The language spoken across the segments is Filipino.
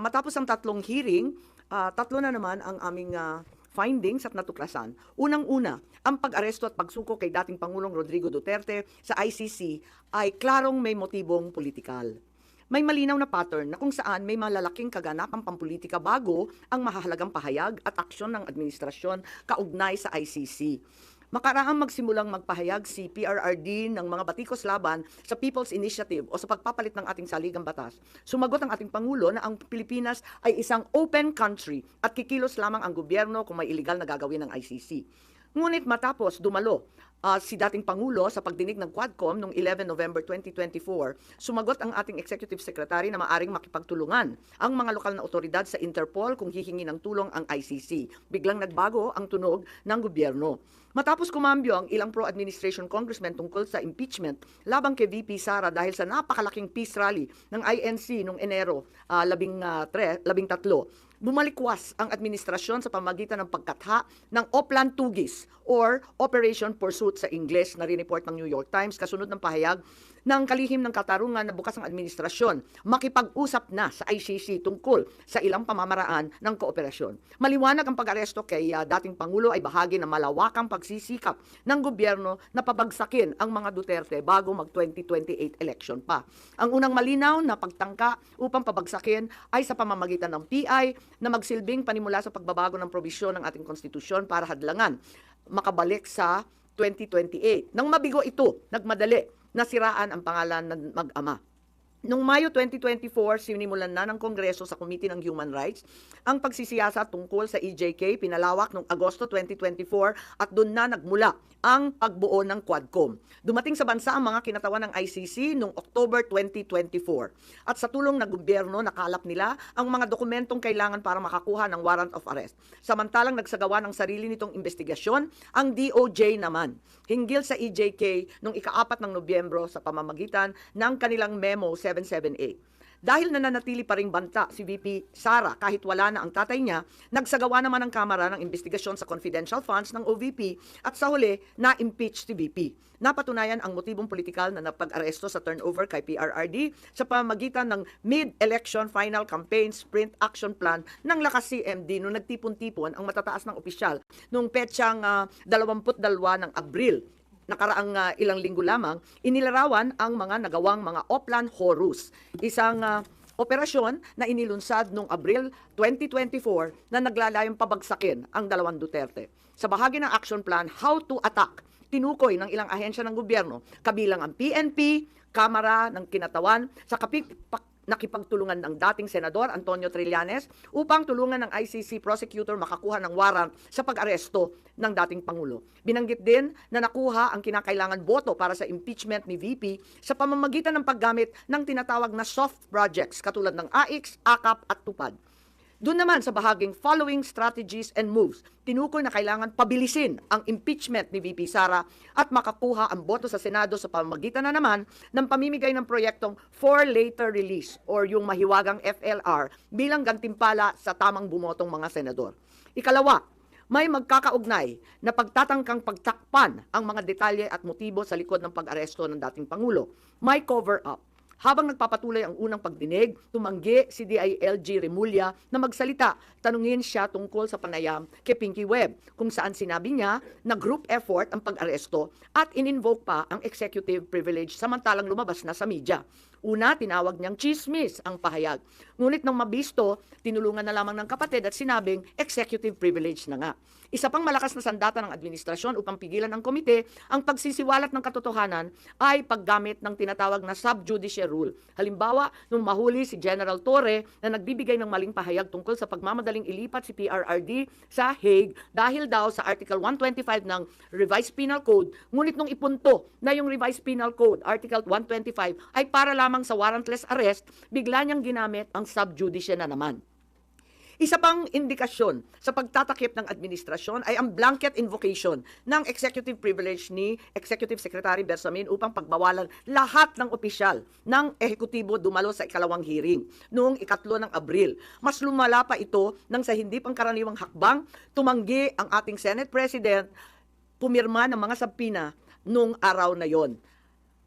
Matapos ang tatlong hearing, ah, tatlo na naman ang aming ah, findings at natuklasan. Unang-una, ang pag-aresto at pagsuko kay dating Pangulong Rodrigo Duterte sa ICC ay klarong may motibong politikal. May malinaw na pattern na kung saan may malalaking kaganapang pampolitika bago ang mahahalagang pahayag at aksyon ng administrasyon kaugnay sa ICC. Makaraang magsimulang magpahayag si PRRD ng mga batikos laban sa People's Initiative o sa pagpapalit ng ating saligang batas. Sumagot ang ating Pangulo na ang Pilipinas ay isang open country at kikilos lamang ang gobyerno kung may illegal na gagawin ng ICC. Ngunit matapos dumalo ah, si dating Pangulo sa pagdinig ng Quadcom noong 11 November 2024, sumagot ang ating Executive Secretary na maaring makipagtulungan ang mga lokal na otoridad sa Interpol kung hihingi ng tulong ang ICC. Biglang nagbago ang tunog ng gobyerno. Matapos kumambyo ang ilang pro-administration congressmen tungkol sa impeachment labang kay VP Sara dahil sa napakalaking peace rally ng INC noong Enero ah, labing, ah, tre, labing tatlo, bumalikwas ang administrasyon sa pamagitan ng pagkatha ng Oplan Tugis or Operation Pursuit sa Ingles na rineport ng New York Times kasunod ng pahayag ng kalihim ng katarungan na bukas ang administrasyon makipag-usap na sa ICC tungkol sa ilang pamamaraan ng kooperasyon. Maliwanag ang pag-aresto kay ah, dating Pangulo ay bahagi ng malawakang pagsisikap ng gobyerno na pabagsakin ang mga Duterte bago mag-2028 election pa. Ang unang malinaw na pagtangka upang pabagsakin ay sa pamamagitan ng PI na magsilbing panimula sa pagbabago ng probisyon ng ating konstitusyon para hadlangan makabalik sa 2028. Nang mabigo ito, nagmadali, nasiraan ang pangalan ng mag-ama. Noong Mayo 2024, sinimulan na ng Kongreso sa Committee ng Human Rights ang pagsisiyasa tungkol sa EJK, pinalawak noong Agosto 2024 at doon na nagmula ang pagbuo ng Quadcom. Dumating sa bansa ang mga kinatawan ng ICC noong October 2024. At sa tulong ng gobyerno, nakalap nila ang mga dokumentong kailangan para makakuha ng warrant of arrest. Samantalang nagsagawa ng sarili nitong investigasyon, ang DOJ naman, hinggil sa EJK noong ikaapat ng Nobyembro sa pamamagitan ng kanilang Memo 778. Dahil nananatili pa ring banta si VP Sara kahit wala na ang tatay niya, nagsagawa naman ang Kamara ng investigasyon sa confidential funds ng OVP at sa huli, na-impeach si VP. Napatunayan ang motibong politikal na napag-aresto sa turnover kay PRRD sa pamamagitan ng mid-election final campaign sprint action plan ng lakas CMD noong nagtipon-tipon ang matataas ng opisyal noong petsang ah, 22 ng Abril nakaraang ah, ilang linggo lamang, inilarawan ang mga nagawang mga Oplan Horus. Isang ah, operasyon na inilunsad noong Abril 2024 na naglalayong pabagsakin ang dalawang Duterte. Sa bahagi ng action plan, How to Attack, tinukoy ng ilang ahensya ng gobyerno, kabilang ang PNP, Kamara ng Kinatawan, sa kapit nakipagtulungan ng dating Senador Antonio Trillanes upang tulungan ng ICC prosecutor makakuha ng warrant sa pag-aresto ng dating Pangulo. Binanggit din na nakuha ang kinakailangan boto para sa impeachment ni VP sa pamamagitan ng paggamit ng tinatawag na soft projects katulad ng AIX, AKAP at TUPAD. Doon naman sa bahaging following strategies and moves, tinukoy na kailangan pabilisin ang impeachment ni VP Sara at makakuha ang boto sa Senado sa pamamagitan na naman ng pamimigay ng proyektong for later release or yung mahiwagang FLR bilang gantimpala sa tamang bumotong mga senador. Ikalawa, may magkakaugnay na pagtatangkang pagtakpan ang mga detalye at motibo sa likod ng pag-aresto ng dating Pangulo. May cover-up. Habang nagpapatuloy ang unang pagdinig, tumanggi si DILG Remulla na magsalita. Tanungin siya tungkol sa panayam kay Pinky Webb kung saan sinabi niya na group effort ang pag-aresto at in-invoke pa ang executive privilege samantalang lumabas na sa media. Una, tinawag niyang chismis ang pahayag. Ngunit nang mabisto, tinulungan na lamang ng kapatid at sinabing executive privilege na nga. Isa pang malakas na sandata ng administrasyon upang pigilan ng komite ang pagsisiwalat ng katotohanan ay paggamit ng tinatawag na subjudice rule. Halimbawa, nung mahuli si General Torre na nagbibigay ng maling pahayag tungkol sa pagmamadaling ilipat si PRRD sa Hague dahil daw sa Article 125 ng Revised Penal Code, ngunit nung ipunto na yung Revised Penal Code, Article 125, ay para lamang sa warrantless arrest, bigla niyang ginamit ang subjudice na naman. Isa pang indikasyon sa pagtatakip ng administrasyon ay ang blanket invocation ng executive privilege ni Executive Secretary Bersamin upang pagbawalan lahat ng opisyal ng ehekutibo dumalo sa ikalawang hearing noong ikatlo ng Abril. Mas lumala pa ito nang sa hindi pangkaraniwang hakbang, tumanggi ang ating Senate President pumirma ng mga sabpina noong araw na yon.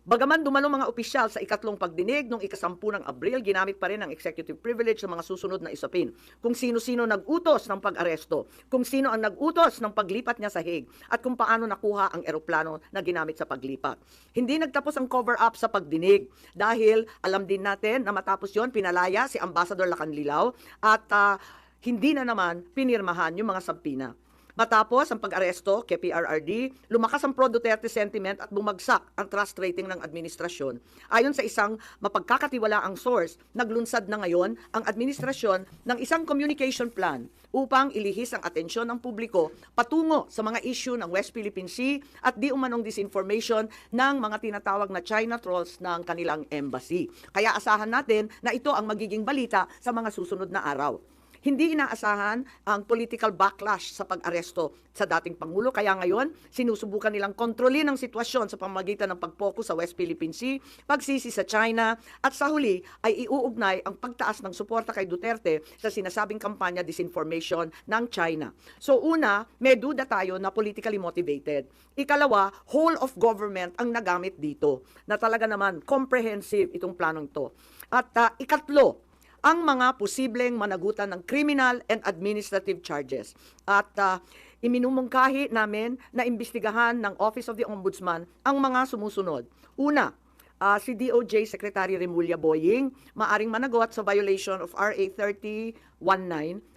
Bagaman dumalo mga opisyal sa ikatlong pagdinig noong ikasampu ng Abril, ginamit pa rin ang executive privilege sa mga susunod na isapin. Kung sino-sino nag-utos ng pag-aresto, kung sino ang nag-utos ng paglipat niya sa Hague, at kung paano nakuha ang eroplano na ginamit sa paglipat. Hindi nagtapos ang cover-up sa pagdinig dahil alam din natin na matapos yon pinalaya si Ambassador Lacanlilaw at ah, hindi na naman pinirmahan yung mga sabpina. Matapos ang pag-aresto kay PRRD, lumakas ang pro-Duterte sentiment at bumagsak ang trust rating ng administrasyon. Ayon sa isang mapagkakatiwalaang source, naglunsad na ngayon ang administrasyon ng isang communication plan upang ilihis ang atensyon ng publiko patungo sa mga issue ng West Philippine Sea at di umanong disinformation ng mga tinatawag na China trolls ng kanilang embassy. Kaya asahan natin na ito ang magiging balita sa mga susunod na araw. Hindi inaasahan ang political backlash sa pag-aresto sa dating Pangulo. Kaya ngayon, sinusubukan nilang kontrolin ang sitwasyon sa pamamagitan ng pag-focus sa West Philippine Sea, pagsisi sa China, at sa huli ay iuugnay ang pagtaas ng suporta kay Duterte sa sinasabing kampanya disinformation ng China. So una, may duda tayo na politically motivated. Ikalawa, whole of government ang nagamit dito na talaga naman comprehensive itong planong ito. At ah, ikatlo, ang mga posibleng managutan ng criminal and administrative charges. At uh, iminumungkahi namin na imbestigahan ng Office of the Ombudsman ang mga sumusunod. Una, ah, si DOJ Secretary Remulla Boying maaring managot sa violation of RA 3019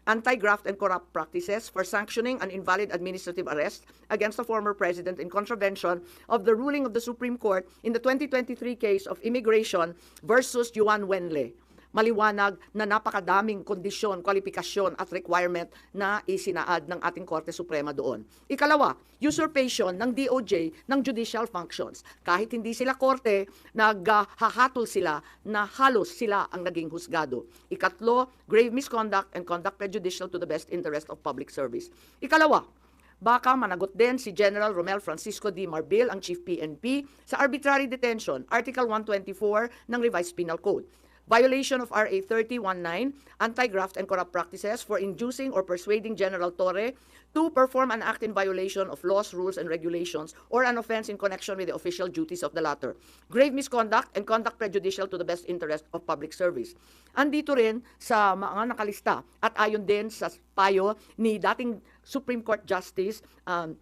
Anti-Graft and Corrupt Practices for sanctioning an invalid administrative arrest against the former president in contravention of the ruling of the Supreme Court in the 2023 case of immigration versus Juan Wenle maliwanag na napakadaming kondisyon, kwalifikasyon at requirement na isinaad ng ating Korte Suprema doon. Ikalawa, usurpation ng DOJ ng judicial functions. Kahit hindi sila korte, naghahatol sila na halos sila ang naging husgado. Ikatlo, grave misconduct and conduct prejudicial to the best interest of public service. Ikalawa, Baka managot din si General Romel Francisco D. Marbil, ang Chief PNP, sa arbitrary detention, Article 124 ng Revised Penal Code. Violation of RA 3019, anti-graft and corrupt practices for inducing or persuading General Torre to perform an act in violation of laws, rules, and regulations or an offense in connection with the official duties of the latter. Grave misconduct and conduct prejudicial to the best interest of public service. Andito rin sa mga nakalista at ayon din sa payo ni dating Supreme Court Justice um,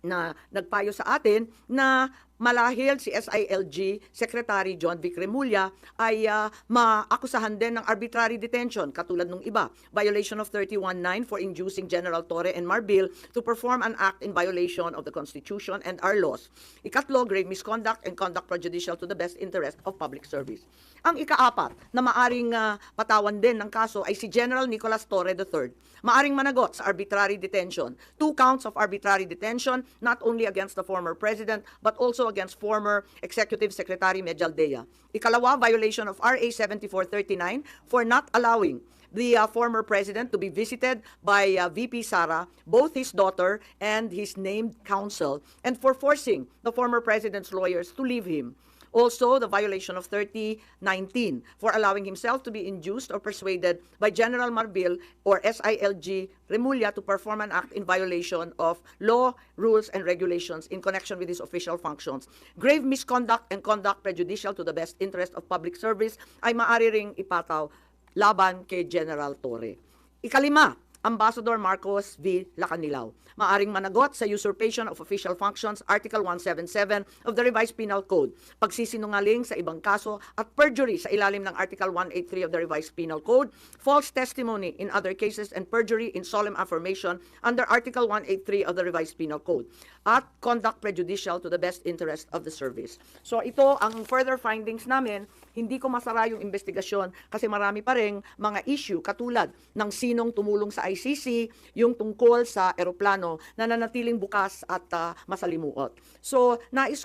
na nagpayo sa atin na malahil si SILG Secretary John Vic Remulla ay ah, maakusahan din ng arbitrary detention katulad nung iba. Violation of 319 for inducing General Torre and Marbil to perform an act in violation of the Constitution and our laws. Ikatlo, grave misconduct and conduct prejudicial to the best interest of public service. Ang ikaapat na maaring ah, patawan din ng kaso ay si General Nicolas Torre III. Maaring managot sa arbitrary detention. Two counts of arbitrary detention not only against the former president but also against former Executive Secretary Medjaldea. Ikalawa, violation of RA 7439 for not allowing the uh, former president to be visited by uh, VP Sara, both his daughter and his named counsel, and for forcing the former president's lawyers to leave him. Also, the violation of 3019 for allowing himself to be induced or persuaded by General Marbil or SILG Remulla to perform an act in violation of law, rules, and regulations in connection with his official functions. Grave misconduct and conduct prejudicial to the best interest of public service ay maaari ring ipataw laban kay General Torre. Ikalima, Ambassador Marcos V. Lacanilao. Maaring managot sa usurpation of official functions, Article 177 of the Revised Penal Code, pagsisinungaling sa ibang kaso at perjury sa ilalim ng Article 183 of the Revised Penal Code, false testimony in other cases and perjury in solemn affirmation under Article 183 of the Revised Penal Code, at conduct prejudicial to the best interest of the service. So ito ang further findings namin, hindi ko masara yung investigasyon kasi marami pa rin mga issue katulad ng sinong tumulong sa ICC, yung tungkol sa eroplano na nanatiling bukas at ah, masalimuot. So, nais ko